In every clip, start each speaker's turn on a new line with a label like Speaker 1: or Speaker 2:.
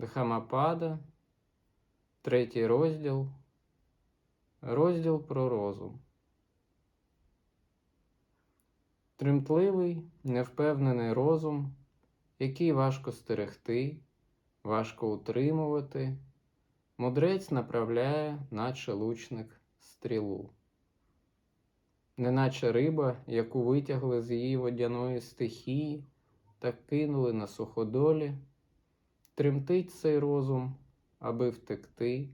Speaker 1: Дхамапада, третій розділ, розділ про розум. Тремтливий, невпевнений розум, який важко стерегти, важко утримувати, мудрець направляє, наче лучник, стрілу. Неначе риба, яку витягли з її водяної стихії та кинули на суходолі, тремтить цей розум, аби втекти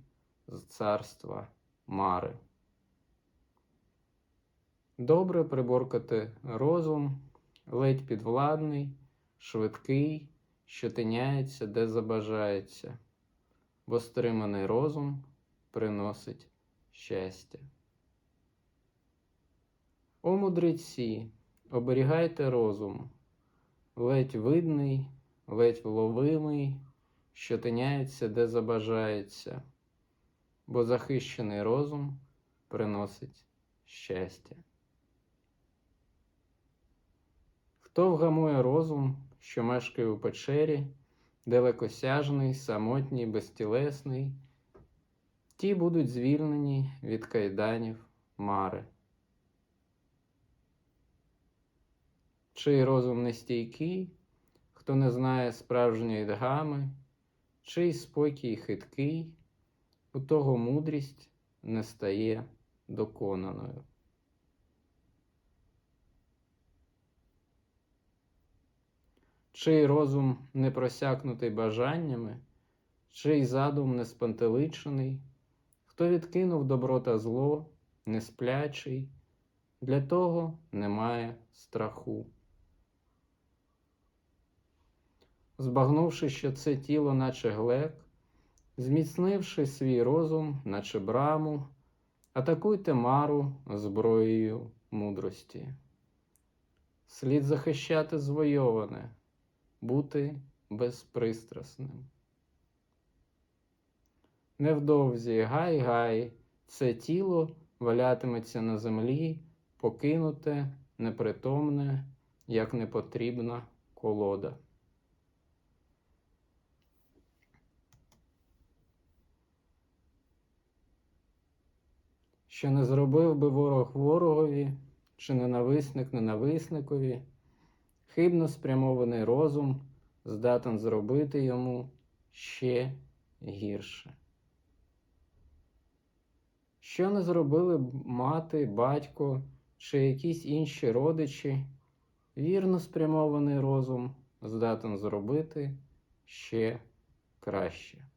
Speaker 1: з царства Мари. Добре приборкати розум, ледь підвладний, швидкий, що тиняється, де забажається, бо стриманий розум приносить щастя. О мудреці, оберігайте розум, ледь видний, ледь вловимий, що тиняється, де забажається, бо захищений розум приносить щастя. Хто вгамує розум, що мешкає у печері, далекосяжний, самотній, безтілесний, ті будуть звільнені від кайданів мари. Чий розум нестійкий, хто не знає справжньої дгами, чий спокій хиткий, у того мудрість не стає доконаною. Чий розум не просякнутий бажаннями, чий задум не спантеличений, хто відкинув добро та зло, не сплячий, для того немає страху. Збагнувши, що це тіло, наче глек, зміцнивши свій розум, наче браму, атакуйте мару зброєю мудрості. Слід захищати звойоване, бути безпристрасним. Невдовзі гай-гай, це тіло валятиметься на землі, покинуте, непритомне, як непотрібна колода. Що не зробив би ворог ворогові, чи ненависник ненависникові, хибно спрямований розум здатен зробити йому ще гірше. Що не зробили б мати, батько чи якісь інші родичі, вірно спрямований розум здатен зробити ще краще.